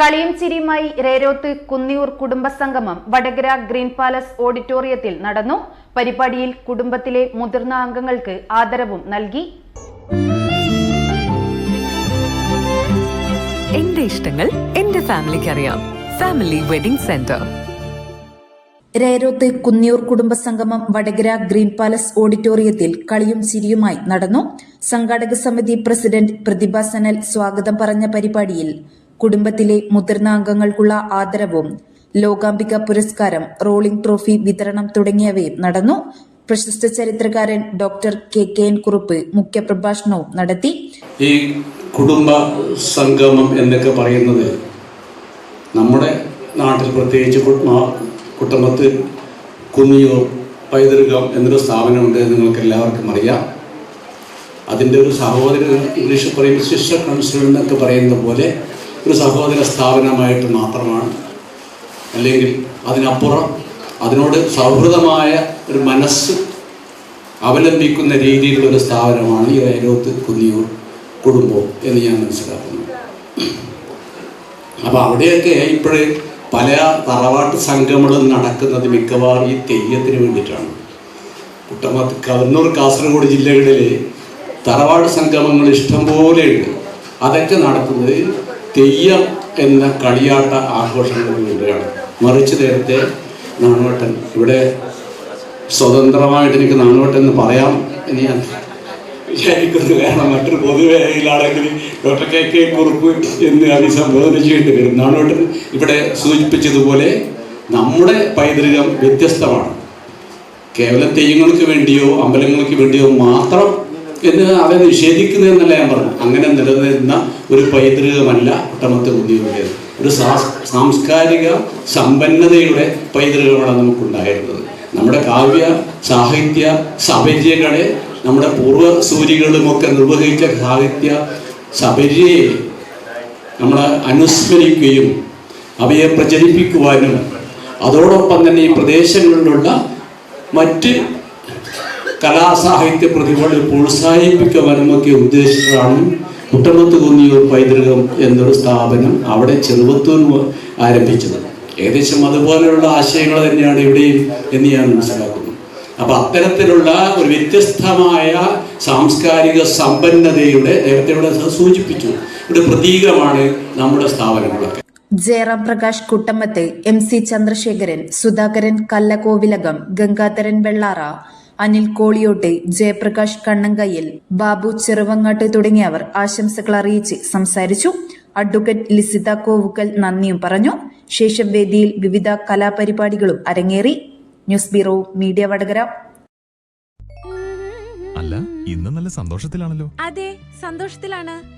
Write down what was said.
കളിയും ചിരിയുമായി രേരോത്ത് കുന്നിയൂർ കുടുംബസംഗമം വടകര ഗ്രീൻ പാലസ് ഓഡിറ്റോറിയത്തിൽ നടന്നു. പരിപാടിയിൽ കുടുംബത്തിലെ മുതിർന്ന അംഗങ്ങൾക്ക് ആദരവും നൽകി. എന്റെ ഇഷ്ടങ്ങൾ എന്റെ ഫാമിലിക്ക് അറിയാം. Family wedding centre. Rerothu Kunniyur കുടുംബസംഗമം Vadakara green palace ഓഡിറ്റോറിയത്തിൽ കളിയും ചിരിയുമായി നടന്നു. സംഘാടക സമിതി പ്രസിഡന്റ് പ്രതിഭ സനൽ സ്വാഗതം പറഞ്ഞ പരിപാടിയിൽ കുടുംബത്തിലെ മുതിർന്ന അംഗങ്ങൾക്കുള്ള ആദരവും ലോകാംബിക പുരസ്കാരം റോളിംഗ് ട്രോഫി വിതരണം തുടങ്ങിയവയും നടന്നു. പ്രശസ്ത ചരിത്രകാരൻ doctor K K N Kurup മുഖ്യപ്രഭാഷണവും നടത്തി. ഈ കുടുംബ സംഗമം എന്നൊക്കെ പറയുന്നത് നമ്മുടെ നാട്ടിൽ പ്രത്യേകിച്ച് കുട്ട- കുട്ടമത്ത് കുന്നിയൂർ പൈതൃകം എന്നൊരു സ്ഥാപനമുണ്ട് നിങ്ങൾക്ക് എല്ലാവർക്കും അറിയാം. അതിന്റെ ഒരു സഹോദര ഇംഗ്ലീഷ് പറയും സിസ്റ്റർ കൗൺസിൽ എന്നൊക്കെ പറയുന്ന പോലെ ഒരു സഹോദര സ്ഥാപനമായിട്ട് മാത്രമാണ്. അല്ലെങ്കിൽ അതിനപ്പുറം അതിനോട് സൗഹൃദമായ ഒരു മനസ്സ് അവലംബിക്കുന്ന രീതിയിലുള്ള ഒരു സ്ഥാപനമാണ് ഈ വയലോത്ത് കുന്നിയൂർ കുടുംബം എന്ന് ഞാൻ മനസ്സിലാക്കുന്നു. അപ്പോൾ അവിടെയൊക്കെ ഇപ്പോഴേ പല തറവാട്ട് സംഘങ്ങളും നടക്കുന്നത് മിക്കവാറും ഈ തെയ്യത്തിന് വേണ്ടിയിട്ടാണ്. കുട്ടമത്ത് കണ്ണൂർ കാസർഗോഡ് ജില്ലകളിലെ തറവാട് സംഗമങ്ങൾ ഇഷ്ടംപോലെയുണ്ട് അതൊക്കെ നടത്തുന്നത് തെയ്യം എന്ന കളിയാട്ട ആഘോഷങ്ങൾക്ക് വേണ്ടിയാണ് മറിച്ച് നേരത്തെ നാണോട്ടൻ ഇവിടെ സ്വതന്ത്രമായിട്ട് എനിക്ക് നാണോട്ടൻ എന്ന് പറയാം എന്ന് ഞാൻ വിചാരിക്കുന്നു. കാരണം മറ്റൊരു പൊതുവേദിയിലാണെങ്കിൽ ഡോക്ടർ കെ കെ കുറുപ്പ് എന്ന് അഭിസംബോധന ചെയ്യേണ്ടി വരും. നാണോട്ടൻ ഇവിടെ സൂചിപ്പിച്ചതുപോലെ നമ്മുടെ പൈതൃകം വ്യത്യസ്തമാണ്. കേവലം തെയ്യങ്ങൾക്ക് വേണ്ടിയോ അമ്പലങ്ങൾക്ക് വേണ്ടിയോ മാത്രം എന്ന് അവരെ നിഷേധിക്കുന്നതെന്നല്ല ഞാൻ പറഞ്ഞു. അങ്ങനെ നിലനിന്ന ഒരു പൈതൃകമല്ല കുട്ടമത്തെ ബുദ്ധിയുടേത് ഒരു സാംസ്കാരിക സമ്പന്നതയുടെ പൈതൃകമാണ് നമുക്കുണ്ടായിരുന്നത് നമ്മുടെ കാവ്യ സാഹിത്യ സപര്യകളെ നമ്മുടെ പൂർവ പൂർവസൂരികളുമൊക്കെ നിർവഹിച്ച സാഹിത്യ സപര്യയെ നമ്മൾ അനുസ്മരിക്കുകയും അവയെ പ്രചരിപ്പിക്കുവാനും അതോടൊപ്പം തന്നെ ഈ പ്രദേശങ്ങളിലുള്ള മറ്റ് കലാസാഹിത്യ പ്രതിഭകളെ പ്രോത്സാഹിപ്പിക്കുവാനും ഒക്കെ ഉദ്ദേശിച്ചാണ് കുട്ടമത്ത് കുന്നിയൂർ പൈതൃകം എന്നൊരു സ്ഥാപനം അവിടെ ചെറുപത്തൂർ ആരംഭിച്ചത്. ഏകദേശം അതുപോലെയുള്ള ആശയങ്ങൾ തന്നെയാണ് ഇവിടെയും എന്ന് ഞാൻ മനസ്സിലാക്കുന്നു. അപ്പൊ അത്തരത്തിലുള്ള ഒരു വ്യത്യസ്തമായ സാംസ്കാരിക സമ്പന്നതയുടെ നേരത്തെ ഇവിടെ സൂചിപ്പിച്ചു. ഒരു പ്രതീകമാണ് നമ്മുടെ സ്ഥാപനങ്ങളൊക്കെ. ജയറാം പ്രകാശ് കുട്ടമ്മത്ത് എം സി ചന്ദ്രശേഖരൻ സുധാകരൻ കല്ലകോവിലകം ഗംഗാധരൻ വെള്ളാറ അനിൽ കോളിയോട്ടെ ജയപ്രകാശ് കണ്ണങ്കയ്യൽ ബാബു ചെറുവങ്ങാട്ട് തുടങ്ങിയവർ ആശംസകൾ അറിയിച്ച് സംസാരിച്ചു. അഡ്വക്കേറ്റ് ലിസിത കോവുക്കൽ നന്ദിയും പറഞ്ഞു. ശേഷം വേദിയിൽ വിവിധ കലാപരിപാടികളും അരങ്ങേറി. News bureau media Vadakara. അല്ല ഇന്ന് നല്ല സന്തോഷത്തിലാണല്ലോ. അതെ സന്തോഷത്തിലാണ്.